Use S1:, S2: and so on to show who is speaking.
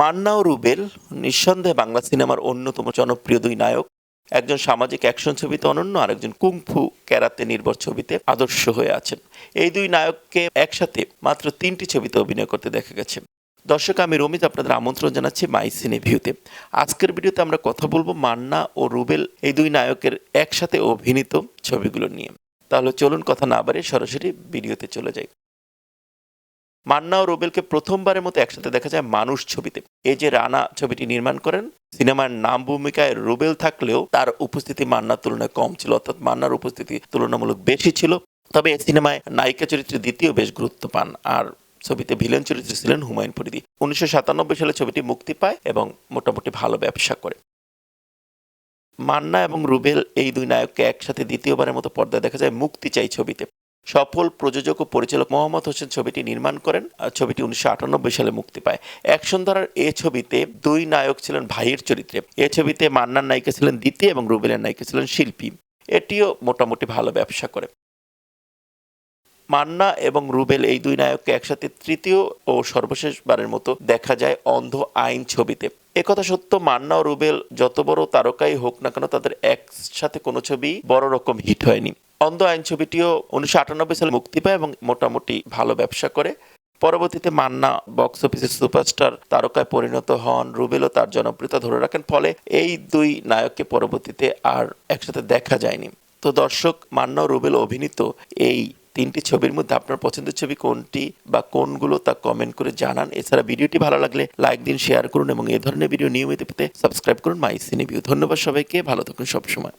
S1: মান্না ও রুবেল নিঃসন্দেহে বাংলা সিনেমার অন্যতম জনপ্রিয় দুই নায়ক। একজন সামাজিক অ্যাকশন ছবিতে অনন্য আর একজন কুংফু ক্যারাতে নির্ভর ছবিতে আদর্শ হয়ে আছেন। এই দুই নায়ককে একসাথে মাত্র তিনটি ছবিতে অভিনয় করতে দেখা গেছে। দর্শক, আমি রমিত আপনাদের আমন্ত্রণ জানাচ্ছি মাই সিনে ভিউতে আজকের ভিডিওতে আমরা কথা বলব মান্না ও রুবেল, এই দুই নায়কের একসাথে অভিনীত ছবিগুলো নিয়ে। তাহলে চলুন কথা না বাড়িয়ে সরাসরি ভিডিওতে চলে যাই। মান্না ও রুবেলকে প্রথমবারের মতো একসাথে দেখা যায় মানুষ ছবিতে। এ যে রানা ছবিটি নির্মাণ করেন, সিনেমার নাম ভূমিকায় রুবেল থাকলেও তার উপস্থিতি মান্নার তুলনায় কম ছিল, অর্থাৎ মান্নার উপস্থিতি তুলনামূলক বেশি ছিল। তবে এই সিনেমায় নায়িকা চরিত্রে দ্বিতীয় বেশ গুরুত্ব পান, আর ছবিতে ভিলেন চরিত্রে ছিলেন হুমায়ুন ফরিদি। উনিশশো সালে ছবিটি মুক্তি পায় এবং মোটামুটি ভালো ব্যবসা করে। মান্না এবং রুবেল এই দুই নায়ককে একসাথে দ্বিতীয়বারের মতো পর্দায় দেখা যায় মুক্তি চাই ছবিতে। সফল প্রযোজক ও পরিচালক মোহাম্মদ হোসেন ছবিটি নির্মাণ করেন ছবিটি উনিশশো আটানব্বই সালে মুক্তি পায়। অ্যাকশন ধারার এ ছবিতে দুই নায়ক ছিলেন ভাইয়ের চরিত্রে। এ ছবিতে মান্নার নায়িকা ছিলেন দ্বিতীয় এবং রুবেলের নায়িকা ছিলেন শিল্পী। এটিও মোটামুটি ভালো ব্যবসা করে। মান্না এবং রুবেল এই দুই নায়ককে একসাথে তৃতীয় ও সর্বশেষবারের মতো দেখা যায় অন্ধ আইন ছবিতে। একথা সত্য, মান্না ও রুবেল যত বড় তারকাই হোক না কেন তাদের একসাথে কোনো ছবি বড় রকম হিট হয়নি। অন্ধ আইন ছবিটিও উনিশশো আটানব্বই সালে মুক্তি পায় এবং মোটামুটি ভালো ব্যবসা করে। পরবর্তীতে মান্না বক্স অফিসের সুপারস্টার তারকায় পরিণত হন রুবেলও তার জনপ্রিয়তা ধরে রাখেন, ফলে এই দুই নায়ককে পরবর্তীতে আর একসাথে দেখা যায়নি। তো দর্শক, মান্না রুবেল অভিনীত এই তিনটি ছবির মধ্যে আপনার পছন্দের ছবি কোনটি বা কোনগুলো তা কমেন্ট করে জানান। এছাড়া ভিডিওটি ভালো লাগলে লাইক দিন শেয়ার করুন এবং এই ধরনের ভিডিও নিয়মিত পেতে সাবস্ক্রাইব করুন মাই সিনে ভিউ ধন্যবাদ সবাইকে, ভালো থাকুন সবসময়।